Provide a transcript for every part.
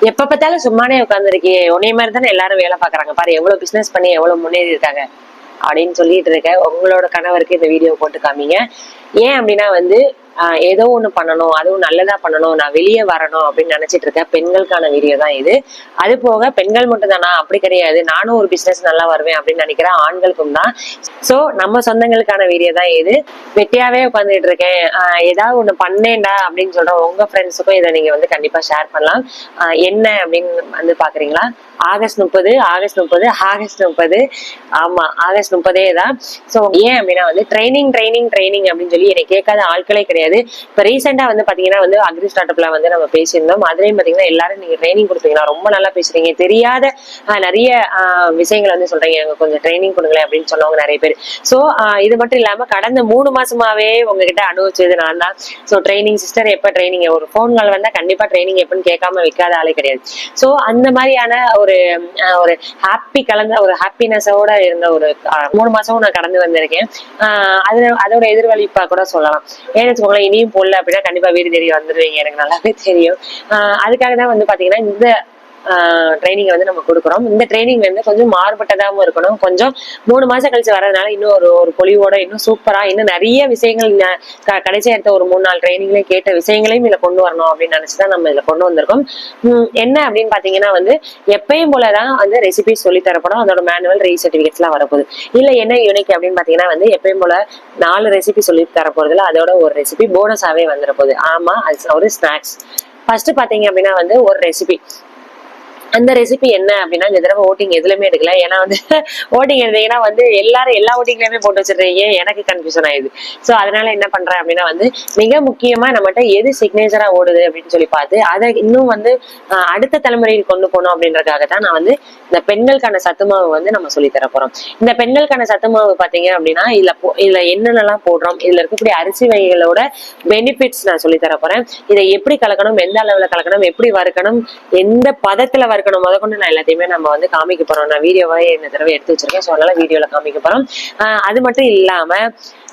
எப்ப பார்த்தாலும் சும்மானே உட்காந்துருக்கியே உன்னைய மாதிரி தானே எல்லாரும் வேலை பாக்குறாங்க பாரு எவ்வளவு பிசினஸ் பண்ணி எவ்வளவு முன்னேறி இருக்காங்க. அப்படின்னு சொல்லிட்டு இருக்க உங்களோட கணவருக்கு இந்த வீடியோ போட்டு காமிங்க. ஏன் அப்படின்னா வந்து ஏதோ ஒண்ணு பண்ணணும் அதுவும் நல்லதா பண்ணணும் நான் வெளியே வரணும் அப்படின்னு நினைச்சிட்டு இருக்கேன் பெண்களுக்கான வீடியோ தான் இது. அது போக பெண்கள் மட்டும் தானா அப்படி கிடையாது. நானும் ஒரு பிசினஸ் நல்லா வருவேன் அப்படின்னு நினைக்கிறேன் ஆண்களுக்கும் தான். சோ நம்ம சொந்தங்களுக்கான வீடியோ தான் இது. வெட்டியாவே உட்காந்துட்டு இருக்கேன். ஏதாவது ஒண்ணு பண்ணேன்டா அப்படின்னு சொல்ற உங்க ஃப்ரெண்ட்ஸுக்கும் இதை நீங்க வந்து கண்டிப்பா ஷேர் பண்ணலாம். என்ன அப்படின்னு வந்து பாக்குறீங்களா? ஆகஸ்ட் முப்பது ஆகஸ்ட் முப்பது ஆகஸ்ட் முப்பது. ஆமா ஆகஸ்ட் முப்பதே தான். ஸோ ஏன் அப்படின்னா வந்து ட்ரைனிங் ட்ரைனிங் ட்ரைனிங் அப்படின்னு சொல்லி என்னை கேட்காத ஆட்களே கிடையாது. இப்போ ரீசெண்டாக வந்து பாத்தீங்கன்னா வந்து அக்ரி ஸ்டார்ட்அப்ல வந்து நம்ம பேசியிருந்தோம். அதுலயும் பாத்தீங்கன்னா எல்லாரும் நீங்க ட்ரைனிங் கொடுத்தீங்கன்னா ரொம்ப நல்லா பேசுறீங்க. தெரியாத நிறைய விஷயங்களை விஷயங்கள் வந்து சொல்றீங்க. எனக்கு கொஞ்சம் ட்ரைனிங் கொடுங்களேன் அப்படின்னு சொன்னவங்க நிறைய பேர். ஸோ இது மட்டும் இல்லாம கடந்த மூணு மாசமாவே உங்ககிட்ட அனுபவிச்சது நான் தான் ஸோ ட்ரைனிங் சிஸ்டர் எப்போ ட்ரைனிங் ஒரு ஃபோன் கால் வந்தா கண்டிப்பா ட்ரைனிங் எப்படின்னு கேட்காம வைக்காத ஆளே கிடையாது. ஸோ அந்த மாதிரியான ஒரு ஒரு ஹாப்பி கலந்த ஒரு ஹாப்பினஸோட இருந்த ஒரு மூணு மாசமும் நான் கடந்து வந்திருக்கேன். ஆஹ், அது அதோட எதிர்வலிப்பா கூட சொல்லலாம். ஏன்னு வச்சுக்கோங்களேன் இனியும் போடல அப்படின்னா கண்டிப்பா வீடு தேடி வந்துருவீங்க. எனக்கு நல்லாவே தெரியும். அதுக்காக தான் வந்து பாத்தீங்கன்னா இந்த ட்ரைனிங்கை வந்து நம்ம கொடுக்குறோம். இந்த ட்ரைனிங் வந்து கொஞ்சம் மாறுபட்டதாகவும் இருக்கணும். கொஞ்சம் மூணு மாசம் கழிச்சு வரதுனால இன்னும் ஒரு ஒரு பொலிவோட இன்னும் சூப்பரா இன்னும் நிறைய விஷயங்கள் கடைசி எடுத்த ஒரு மூணு நாள் ட்ரைனிங்ல கேட்ட விஷயங்களையும் இதில் கொண்டு வரணும் அப்படின்னு நினைச்சுதான் நம்ம இதுல கொண்டு வந்திருக்கோம். உம் என்ன அப்படின்னு பாத்தீங்கன்னா வந்து எப்பயும் போலதான் வந்து ரெசிபி சொல்லி தரப்படும். அதோட மேனுவல் ரீ சர்டிஃபிகேட்ஸ்லாம் வரப்போகுது. இல்ல என்ன யூனிக் அப்படின்னு பாத்தீங்கன்னா வந்து எப்பயும் போல நாலு ரெசிபி சொல்லி தர அதோட ஒரு ரெசிபி போனஸாவே வந்துட போகுது ஆமா அது ஒரு ஸ்நாக்ஸ் ஃபர்ஸ்ட் பாத்தீங்க அப்படின்னா வந்து ஒரு ரெசிபி அந்த ரெசிபி என்ன அப்படின்னா இந்த தடவை ஓட்டிங் எதுலயுமே எடுக்கல. ஏன்னா வந்து ஓட்டிங் எடுத்தீங்கன்னா வந்து எல்லாரும் எல்லா ஓட்டிங்லயுமே போட்டு வச்சிருக்கீங்க எனக்கு கன்ஃபியூஷன் ஆயிடுது. ஸோ அதனால என்ன பண்றேன் அப்படின்னா வந்து மிக முக்கியமா நம்மகிட்ட எது சிக்னேச்சரா ஓடுது அப்படின்னு சொல்லி பார்த்து அதை இன்னும் வந்து அடுத்த தலைமுறையில் கொண்டு போகணும் அப்படின்றதுக்காக தான் நான் வந்து இந்த பெண்களுக்கான சத்து மாவு வந்து நம்ம சொல்லி தர போறோம். இந்த பெண்களுக்கான சத்து மாவு பாத்தீங்க அப்படின்னா இதுல போ- இதுல என்னென்னலாம் போடுறோம் இதுல இருக்கக்கூடிய அரிசி வகைகளோட பெனிஃபிட்ஸ் நான் சொல்லி தர போறேன். இதை எப்படி கலக்கணும் எந்த அளவுல கலக்கணும் எப்படி வறுக்கணும் எந்த பதத்துல வறுக்கணும் முத கொண்டு நான் எல்லாத்தையுமே நம்ம வந்து காமிக்க போறோம். நான் வீடியோவை இந்த தடவை எடுத்து வச்சிருக்கேன். ஸோ அதனால வீடியோல காமிக்க போறோம். அது மட்டும் இல்லாம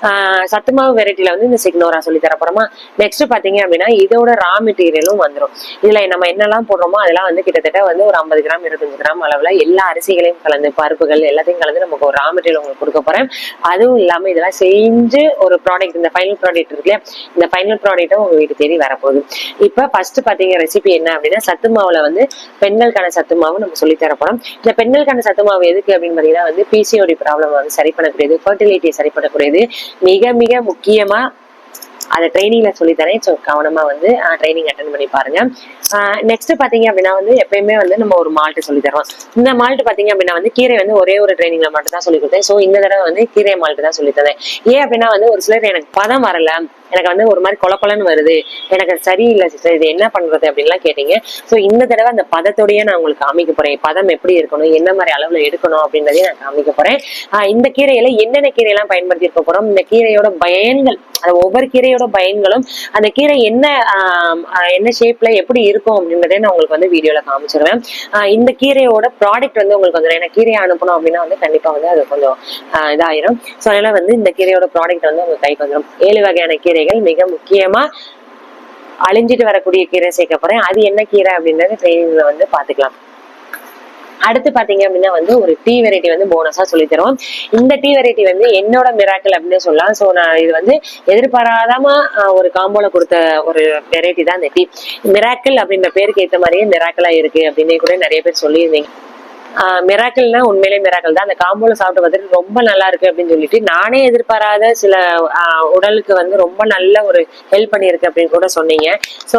ஆஹ் சத்து வெரைட்டில வந்து இந்த சிக்னோரா சொல்லி தர போறோமா? நெக்ஸ்ட் பாத்தீங்க அப்படின்னா இதோட ரா மெட்டீரியலும் வந்துரும். இதுல நம்ம என்னெல்லாம் போடுறோமோ அதெல்லாம் வந்து கிட்டத்தட்ட வந்து ஒரு ஐம்பது கிராம் இருபத்தஞ்சு கிராம் அளவுல எல்லா அரிசிகளையும் கலந்து பருப்புகள் எல்லாத்தையும் கலந்து நமக்கு ஒரு ரா மெட்டீரியல் உங்களுக்கு கொடுக்க போறேன். அதுவும் இல்லாம இதெல்லாம் செஞ்சு ஒரு ப்ராடக்ட் இந்த ஃபைனல் ப்ராடக்ட் இருக்கு இல்லையா? இந்த ஃபைனல் ப்ராடக்ட்டும் உங்க வீட்டு தேடி வரப்போகுது இப்ப ஃபர்ஸ்ட் பாத்தீங்க ரெசிபி என்ன அப்படின்னா சத்து மாவுல வந்து பெண்கள் பெண்களுக்கான சத்து மாவு நம்ம சொல்லித்தர போறோம் இந்த பெண்களுக்கான சத்து மாவு எதுக்கு அப்படின்னு பாத்தீங்கன்னா வந்து பிசிஓடி ப்ராப்ளம் வந்து சரி பண்ணக்கூடியது ஃபர்டிலிட்டியை சரி பண்ணக்கூடியது. மிக மிக முக்கியமா அதை ட்ரைனிங்ல சொல்லித்தரேன் ஸோ கவனமா வந்து ட்ரைனிங் அட்டன் பண்ணி பாருங்க. நெக்ஸ்ட் பாத்தீங்க அப்படின்னா வந்து எப்பயுமே வந்து நம்ம ஒரு மால்ட் சொல்லி தரோம் இந்த மால்ட் பாத்தீங்க அப்படின்னா வந்து கீரை வந்து ஒரே ஒரு ட்ரைனிங்ல மட்டும் தான் சொல்லி கொடுத்தேன். ஸோ இந்த தடவை வந்து கீரை மால்ட் தான் சொல்லி தந்தேன். ஏன் அப்படின்னா வந்து ஒரு சிலர் எனக்கு பதம் வரல. எனக்கு வந்து ஒரு மாதிரி கொல கொலன்னு வருது. எனக்கு சரியில்லை சிஸ்டர் இது என்ன பண்றது அப்படின்லாம் கேட்டீங்க. ஸோ இந்த தடவை அந்த பதத்தோடய நான் உங்களுக்கு காமிக்க போறேன். பதம் எப்படி இருக்கணும்? என்ன மாதிரி அளவுல எடுக்கணும்? அப்படின்றதையும் நான் காமிக்க போறேன். ஆஹ் இந்த கீரையில என்னென்ன கீரையெல்லாம் பயன்படுத்தி இருக்க போறோம்? இந்த கீரையோட பயன்கள் அது ஒவ்வொரு கீரையோட பயன்களும் அந்த கீரை என்ன ஆஹ் என்ன ஷேப்ல எப்படி இருக்கும் அப்படின்றதே நான் உங்களுக்கு வந்து வீடியோல காமிச்சிருவேன். இந்த கீரையோட ப்ராடக்ட் வந்து உங்களுக்கு வந்துடும் ஏன்னா கீரையை அனுப்பணும் அப்படின்னா வந்து கண்டிப்பா வந்து அது கொஞ்சம் ஆஹ் இதாயிரும். ஸோ அதனால வந்து இந்த கீரையோட ப்ராடக்ட் வந்து உங்க கைக்கு வந்துடும் ஏழு வகையான கீரைகள் மிக முக்கியமா அழிஞ்சிட்டு வரக்கூடிய கீரை சேர்க்க போறேன். அது என்ன கீரை அப்படின்றத ட்ரைனிங்ல வந்து பாத்துக்கலாம் அடுத்து பாத்தீங்க அப்படின்னா வந்து ஒரு டீ வெரைட்டி வந்து போனஸா சொல்லி தருவோம். இந்த டீ வெரைட்டி வந்து என்னோட மிராக்கல் அப்படின்னு சொல்லலாம். ஸோ நான் இது வந்து எதிர்பாராதமா ஆஹ், ஒரு காம்போல கொடுத்த ஒரு வெரைட்டி தான் இந்த டீ மிராக்கல் அப்படின்ற பேருக்கு ஏற்ற மாதிரியே மிராக்கலா இருக்கு அப்படின்னு கூட நிறைய பேர் சொல்லியிருந்தீங்க. மிராக்கிள்னா உண்மையிலே மிராக்கல் தான். அந்த காம்போல சாப்பிட்டு பார்த்துட்டு ரொம்ப நல்லா இருக்கு அப்படின்னு சொல்லிட்டு நானே எதிர்பாராத சில உடலுக்கு வந்து ரொம்ப நல்ல ஒரு ஹெல்ப் பண்ணியிருக்கு அப்படின்னு கூட சொன்னீங்க. ஸோ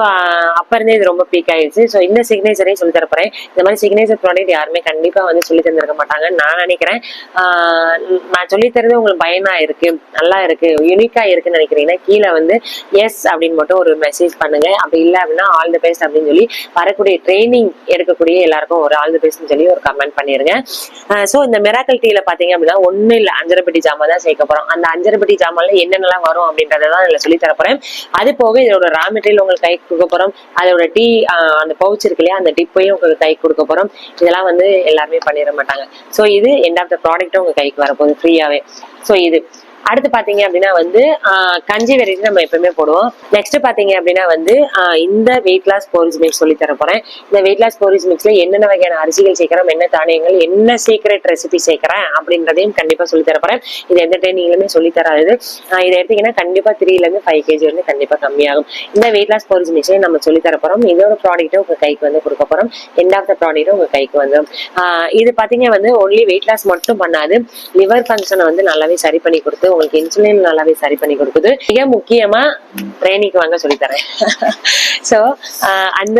அப்ப இருந்தே இது ரொம்ப பீக் ஆயிடுச்சு. ஸோ இந்த சிக்னேச்சரையும் சொல்லி தரப்போறேன் இந்த மாதிரி சிக்னேச்சர் ப்ராடக்ட் யாருமே கண்டிப்பா வந்து சொல்லி தந்திருக்க மாட்டாங்கன்னு நான் நினைக்கிறேன். நான் சொல்லி தரது உங்களுக்கு பயனா இருக்கு நல்லா இருக்கு யூனிக்கா இருக்குன்னு நினைக்கிறீங்கன்னா கீழே வந்து எஸ் அப்படின்னு மட்டும் ஒரு மெசேஜ் பண்ணுங்க. அப்படி இல்லை அப்படின்னா ஆல் தி பெஸ்ட் அப்படின்னு சொல்லி வரக்கூடிய ட்ரைனிங் எடுக்கக்கூடிய எல்லாருக்கும் ஒரு ஆல் தி பெஸ்ட்னு சொல்லி ஒரு கமெண்ட் பண்ணிருங்க. ஸோ இந்த மிராக்கல் டீல பாத்தீங்க அப்படின்னா ஒண்ணு இல்ல அஞ்சரை பெட்டி ஜாமான் தான் சேர்க்க போறோம். அந்த அஞ்சரை பெட்டி ஜாமான்ல என்னென்னலாம் வரும் அப்படின்றத தான் இதில் சொல்லி தரப்போறேன். அது போக இதோட ரா மெட்டீரியல் உங்களுக்கு கை கொடுக்க போறோம். அதோட டீ அந்த பவுச் இருக்கு இல்லையா அந்த டிப்பையும் உங்களுக்கு கை கொடுக்க போறோம். இதெல்லாம் வந்து எல்லாருமே பண்ணிட மாட்டாங்க. ஸோ இது எண்ட் ஆஃப் த ப்ராடக்ட்டும் உங்க கைக்கு வரப்போகுது ஃப்ரீயாவே ஸோ இது. அடுத்து பாத்தீங்க அப்படின்னா வந்து கஞ்சி வெரைட்டி நம்ம எப்பவுமே போடுவோம். நெக்ஸ்ட் பாத்தீங்க அப்படின்னா வந்து இந்த வெயிட் லாஸ் போரிஜ் மிக்ஸ் சொல்லி தர போறேன். இந்த வெயிட் லாஸ் போரிஜ் மிக்ஸ்ல என்னென்ன வகையான அரிசிகள் சேர்க்கிறோம் என்ன தானியங்கள் என்ன சீக்ரெட் ரெசிபி சேர்க்கிறேன் அப்படின்றதையும் கண்டிப்பா சொல்லி தர போறேன். இது எந்த ட்ரைனிங்லுமே சொல்லி தராது இதை எடுத்தீங்கன்னா கண்டிப்பா த்ரீல இருந்து ஃபைவ் கேஜி வந்து கண்டிப்பா கம்மியாகும். இந்த வெயிட் லாஸ் போரிஜ் மிக்ஸையும் நம்ம சொல்லி தர போறோம். இதோட ப்ராடக்ட்டை உங்க கைக்கு வந்து கொடுக்க போறோம். எண்ட் ஆஃப் த ப்ராடக்ட்டும் உங்க கைக்கு வந்துடும் இது பாத்தீங்க வந்து ஒன்லி வெயிட் லாஸ் மட்டும் பண்ணாது. லிவர் ஃபங்க்ஷனை வந்து நல்லாவே சரி பண்ணி கொடுத்து உங்களுக்கு இன்சுலின் நல்லாவே சரி பண்ணி கொடுக்குது. மிக முக்கியமா ட்ரைனிங்க்கு வாங்க சொல்லித்தரேன். ஸோ அந்த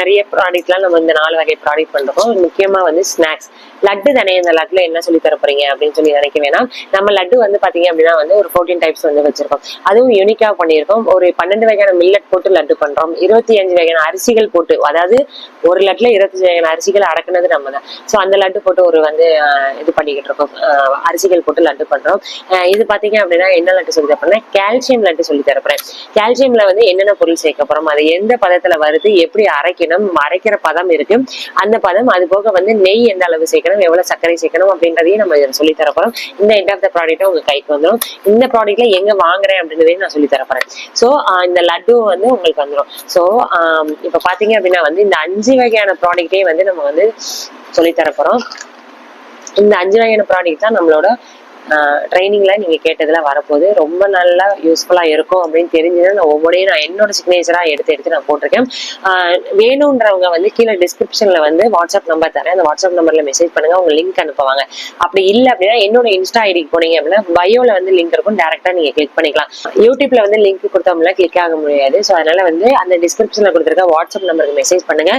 நிறைய ப்ராடக்ட்லாம் நம்ம இந்த நாலு வகை ப்ராடக்ட் பண்றோம். முக்கியமா வந்து ஸ்நாக்ஸ் லட்டு தானே இந்த லட்டுல என்ன சொல்லி தர போறீங்க அப்படின்னு சொல்லி நினைக்க வேணாம். நம்ம லட்டு வந்து பாத்தீங்க அப்படின்னா வந்து ஒரு ஃபோர்டீன் டைப்ஸ் வந்து வச்சிருக்கோம். அதுவும் யூனிக்கா பண்ணியிருக்கோம். ஒரு பன்னெண்டு வகையான மில்லட் போட்டு லட்டு பண்றோம். இருபத்தி அஞ்சு வகையான அரிசிகள் போட்டு அதாவது ஒரு லட்டுல இருபத்தஞ்சு வகையான அரிசிகள் அடக்குனது நம்ம தான் ஸோ அந்த லட்டு போட்டு ஒரு வந்து ஆஹ் இது பண்ணிக்கிட்டு இருக்கோம். அரிசிகள் போட்டு லட்டு பண்றோம். இது பாத்தீங்க அப்படின்னா என்ன லட்டு சொல்லி தரப்போனா கால்சியம் லட்டு சொல்லி தரப்போறேன் கால்சியம்ல வந்து என்னென்ன பொருள் சேர்க்க போறோம்? அது எந்த பதத்துல வருது? எப்படி அரைக்கணும்? அரைக்கிற பதம் இருக்கு. அந்த பதம் அது போக வந்து நெய் எந்த அளவு சேர்க்கணும் எவ்வளோ சர்க்கரை சேர்க்கணும் அப்படின்றதையும் நம்ம சொல்லி தரப்போகிறோம் இந்த எண்ட் ஆஃப் த ப்ராடக்ட்டும் உங்கள் கைக்கு வந்துடும் இந்த ப்ராடக்ட்ல எங்க வாங்குறேன் அப்படின்றதையும் நான் சொல்லி தரப்போகிறேன் ஸோ இந்த லட்டு வந்து உங்களுக்கு வந்துடும் ஸோ இப்போ பாத்தீங்க அப்படின்னா வந்து இந்த அஞ்சு வகையான ப்ராடக்டே வந்து நம்ம வந்து சொல்லி தர இந்த அஞ்சு வகையான ப்ராடக்ட் தான் நம்மளோட ட்ரைனிங்ல நீங்க கேட்டதுல வரப்போகுது. ரொம்ப நல்லா யூஸ்ஃபுல்லா இருக்கும் அப்படின்னு தெரிஞ்சுதான் நான் ஒவ்வொன்றையும் நான் என்னோட சிக்னேச்சரா எடுத்து எடுத்து நான் போட்டிருக்கேன். வேணுன்றவங்க வந்து கீழே டிஸ்கிரிப்ஷன்ல வந்து வாட்ஸ்அப் நம்பர் தரேன். அந்த வாட்ஸ்அப் நம்பர்ல மெசேஜ் பண்ணுங்க. அவங்க லிங்க் அனுப்புவாங்க. அப்படி இல்லை அப்படின்னா என்னோட இன்ஸ்டா ஐடிக்கு போனீங்க அப்படின்னா பயோவில் வந்து லிங்க் இருக்கும். டேரெக்டாக நீங்க கிளிக் பண்ணிக்கலாம். யூடியூப்ல வந்து லிங்க் கொடுத்தோம்னா கிளிக் ஆக முடியாது. ஸோ அதனால வந்து அந்த டிஸ்கிரிப்ஷனில் கொடுத்துருக்க வாட்ஸ்அப் நம்பருக்கு மெசேஜ் பண்ணுங்க.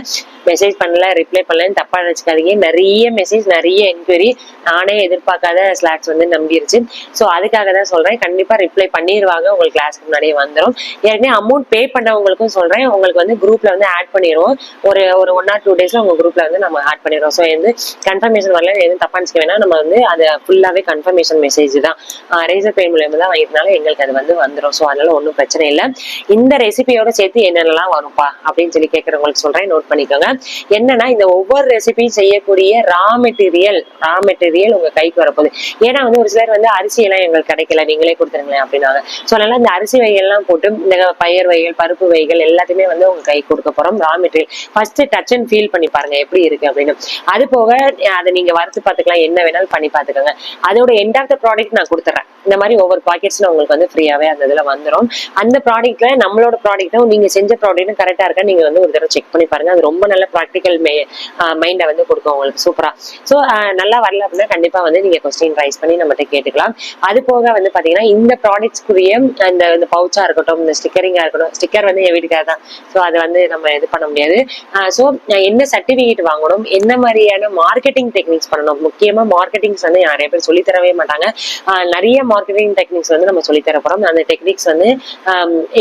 மெசேஜ் பண்ணல ரிப்ளை பண்ணலன்னு தப்பாக நினச்சிக்காதீங்க. நிறைய மெசேஜ் நிறைய என்கொயரி நானே எதிர்பார்க்காத ஸ்லாக்ஸ் வந்து நம்பிருச்சு. ஸோ அதுக்காக தான் சொல்றேன். கண்டிப்பா ரிப்ளை பண்ணிடுவாங்க உங்களுக்கு கிளாஸ்க்கு முன்னாடியே வந்துடும் ஏற்கனவே அமௌண்ட் பே பண்ணவங்களுக்கும் சொல்றேன். உங்களுக்கு வந்து குரூப்ல வந்து ஆட் பண்ணிடுவோம். ஒரு ஒரு ஒன் ஆர் டூ டேஸில் உங்க குரூப்ல வந்து நம்ம ஆட் பண்ணிடுவோம் ஸோ வந்து கன்ஃபர்மேஷன் வரல எதுவும் தப்பா நினைச்சுக்க வேணா நம்ம வந்து அது ஃபுல்லாவே கன்ஃபர்மேஷன் மெசேஜ் தான். ரேசர் பே மூலயமா தான் வாங்கினால எங்களுக்கு அது வந்து வந்துடும் ஸோ அதனால ஒன்றும் பிரச்சனை இல்லை. இந்த ரெசிபியோட சேர்த்து என்னென்னலாம் வரும்பா அப்படின்னு சொல்லி கேட்கறவங்களுக்கு சொல்றேன். நோட் பண்ணிக்கோங்க. என்னன்னா இந்த ஒவ்வொரு ரெசிபியும் செய்யக்கூடிய ரா மெட்டீரியல் ரா மெட்டீரியல் உங்க கைக்கு வரப்போகுது. ஏன்னா வந்து ஒரு சிலர் வந்து அரிசி எல்லாம் எங்களுக்கு கிடைக்கல நீங்களே கொடுத்துருங்களேன் அப்படின்னாங்க ஸோ அதனால இந்த அரிசி வகைகள்லாம் போட்டு இந்த பயிர் வகைகள் பருப்பு வகைகள் எல்லாத்தையுமே வந்து உங்க கை கொடுக்க போறோம். Raw material first touch and feel பண்ணி பாருங்க எப்படி இருக்கு அப்படின்னு. அது போக அதை நீங்க வறுத்து பார்த்துக்கலாம் என்ன வேணாலும் பண்ணி பார்த்துக்கோங்க. அதோட எண்ட் ஆஃப் த ப்ராடக்ட் நான் கொடுத்துறேன். இந்த மாதிரி ஒவ்வொரு பாக்கெட்ஸ்ல உங்களுக்கு வந்து ஃப்ரீயாவே அந்த இதுல வந்துடும் அந்த ப்ராடக்ட்ல நம்மளோட ப்ராடக்ட்டும் நீங்க செஞ்ச ப்ராடக்ட்டும் கரெக்டா இருக்கா நீங்க வந்து ஒரு தடவை செக் பண்ணி பாருங்க. அது ரொம்ப நல்ல ப்ராக்டிக்கல் மைண்டை வந்து கொடுக்கும் உங்களுக்கு. சூப்பரா ஸோ நல்லா வரல அப்படின்னா கண்டிப்பா வந்து நீங்க கொஸ்டின் ரைஸ் பண்ணி நம்ம நம்மகிட்ட கேட்டுக்கலாம். அது போக வந்து பாத்தீங்கன்னா இந்த ப்ராடக்ட்ஸ்க்குரிய அந்த இந்த பவுச்சா இருக்கட்டும் இந்த ஸ்டிக்கரிங்கா இருக்கட்டும் ஸ்டிக்கர் வந்து என் வீட்டுக்காக தான். ஸோ அதை வந்து நம்ம இது பண்ண முடியாது. ஸோ என்ன சர்டிஃபிகேட் வாங்கணும் என்ன மாதிரியான மார்க்கெட்டிங் டெக்னிக்ஸ் பண்ணணும் முக்கியமா மார்க்கெட்டிங்ஸ் வந்து நிறைய பேர் சொல்லித்தரவே மாட்டாங்க. நிறைய மார்க்கெட்டிங் டெக்னிக்ஸ் வந்து நம்ம சொல்லித்தர போகிறோம் அந்த டெக்னிக்ஸ் வந்து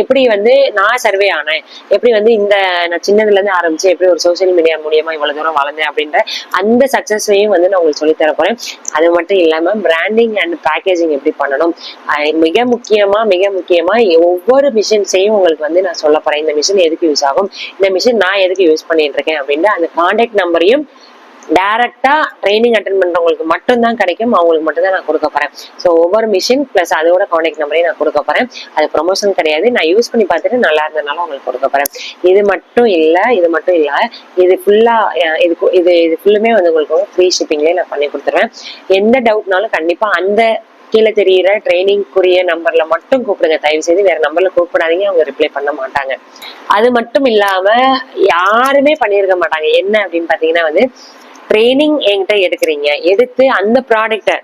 எப்படி வந்து நான் சர்வே ஆனேன் எப்படி வந்து இந்த நான் சின்னதுல இருந்து ஆரம்பிச்சு எப்படி ஒரு சோசியல் மீடியா மூலியமா இவ்வளோ தூரம் வளர்ந்தேன் அப்படின்ற அந்த சக்சஸையும் வந்து நான் உங்களுக்கு சொல்லித்தர போகிறேன் அது மட்டும் இல்லாம பிராண்டிங் அண்ட் பேக்கேஜிங் எப்படி பண்ணணும்? மிக முக்கியமா மிக முக்கியமா ஒவ்வொரு மிஷின்ஸையும் உங்களுக்கு வந்து நான் சொல்ல போறேன். இந்த மிஷின் எதுக்கு யூஸ் ஆகும்? இந்த மிஷின் நான் எதுக்கு யூஸ் பண்ணிட்டு இருக்கேன் அப்படின்னு அந்த கான்டாக்ட் நம்பரையும் டைரக்டா ட்ரைனிங் அட்டன் பண்றவங்களுக்கு மட்டும்தான் கிடைக்கும். அவங்களுக்கு மட்டும் தான் நான் கொடுக்க போறேன். ஸோ ஒவ்வொரு மிஷின் பிளஸ் அதோட கான்டாக்ட் நம்பரையும் நான் கொடுக்க போறேன். அது ப்ரொமோஷன் கிடையாது. நான் யூஸ் பண்ணி பார்த்துட்டு நல்லா இருந்ததுனால உங்களுக்கு கொடுக்க போறேன். இது மட்டும் இல்ல இது மட்டும் இல்ல. இது ஃபுல்லா இது இது இது ஃபுல்லுமே வந்து உங்களுக்கு ஃப்ரீ ஷிப்பிங்லேயே நான் பண்ணி கொடுத்துருவேன். எந்த டவுட்னாலும் கண்டிப்பா அந்த கீழே தெரியிற ட்ரைனிங்க்குரிய நம்பர்ல மட்டும் கூப்பிடுங்க. தயவு செய்து வேற நம்பர்ல கூப்பிடாதீங்க. அவங்க ரிப்ளை பண்ண மாட்டாங்க. அது மட்டும் இல்லாம யாருமே பண்ணியிருக்க மாட்டாங்க. என்ன அப்படின்னு பாத்தீங்கன்னா வந்து ட்ரைனிங் என்கிட்ட எடுக்கிறீங்க. எடுத்து அந்த ப்ராடக்ட்டை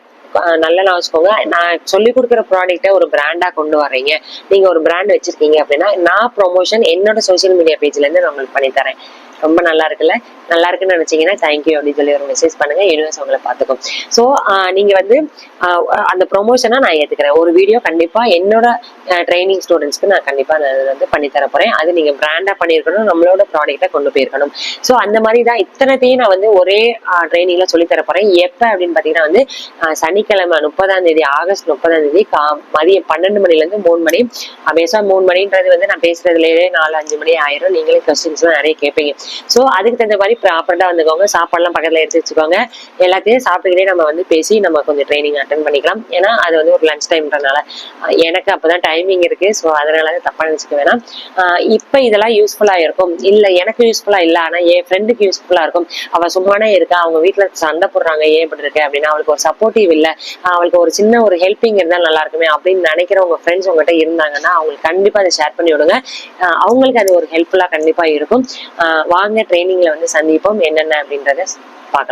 நல்லா வச்சுக்கோங்க. நான் சொல்லி கொடுக்குற ப்ராடக்ட்டை ஒரு பிராண்டா கொண்டு வர்றீங்க. நீங்க ஒரு பிராண்ட் வச்சிருக்கீங்க அப்படின்னா நான் ப்ரொமோஷன் என்னோட சோஷியல் மீடியா பேஜ்ல இருந்து நான் உங்களுக்கு பண்ணித்தரேன் ரொம்ப நல்லா இருக்குல்ல? நல்லா இருக்குன்னு நினைச்சீங்கன்னா தேங்க்யூ அப்படின்னு சொல்லி ஒரு மெசேஜ் பண்ணுங்க. யூனிவர்ஸ் உங்களை பார்த்துக்கும். ஸோ நீங்க வந்து அந்த ப்ரொமோஷனா நான் ஏத்துக்கிறேன். ஒரு வீடியோ கண்டிப்பா என்னோட ட்ரைனிங் ஸ்டூடெண்ட்ஸ்க்கு நான் கண்டிப்பா நான் வந்து பண்ணி தர போறேன். அது நீங்க பிராண்டா பண்ணியிருக்கணும் நம்மளோட ப்ராடக்டை கொண்டு போயிருக்கணும். ஸோ அந்த மாதிரி தான் இத்தனைத்தையும் நான் வந்து ஒரே ட்ரைனிங்ல சொல்லி தர போறேன். எப்ப அப்படின்னு பாத்தீங்கன்னா வந்து சனிக்கிழமை முப்பதாம் தேதி ஆகஸ்ட் முப்பதாம் தேதி கா மதியம் பன்னெண்டு மணில இருந்து மூணு மணி. பேசா மூணு மணின்றது வந்து நான் பேசுறதுலேயே நாலு அஞ்சு மணி ஆயிரும். நீங்களே கொஸ்டின்ஸ் நிறைய கேட்பீங்க ஸோ அதுக்கு தகுந்த மாதிரி ப்ராப்பர்டா வந்துக்கோங்க. சாப்பாடுலாம் பக்கத்துல எடுத்து வச்சுக்கோங்க. எல்லாத்தையும் சாப்பிட்டுக்கிட்டே நம்ம வந்து பேசி நம்ம கொஞ்சம் ட்ரைனிங் அட்டன் பண்ணிக்கலாம். ஏன்னா அது வந்து ஒரு லஞ்ச் டைம்ன்றனால எனக்கு எனக்கு அப்பதான் டைமிங் இருக்கு. ஸோ அதனால தப்பா நினச்சிக்க வேணாம். இப்போ இப்ப இதெல்லாம் யூஸ்ஃபுல்லா இருக்கும். இல்ல எனக்கு யூஸ்ஃபுல்லா இல்ல. ஆனா என் ஃப்ரெண்டுக்கு யூஸ்ஃபுல்லா இருக்கும். அவ சும்மானே இருக்கா? அவங்க வீட்டில் சண்டை போடுறாங்க. ஏன் இப்படி இருக்கு? அப்படின்னா அவளுக்கு ஒரு சப்போர்ட்டிவ் இல்ல. அவளுக்கு ஒரு சின்ன ஒரு ஹெல்பிங் இருந்தா நல்லா இருக்குமே அப்படின்னு நினைக்கிற உங்க ஃப்ரெண்ட்ஸ் உங்ககிட்ட இருந்தாங்கன்னா அவங்களுக்கு கண்டிப்பா அதை ஷேர் பண்ணி விடுங்க. அவங்களுக்கு அது ஒரு ஹெல்ப்ஃபுல்லா கண்டிப்பா இருக்கும். வாங்க ட்ரைனிங்ல வந்து சந்திப்போம். என்னென்ன அப்படின்றத பார்க்கலாம்.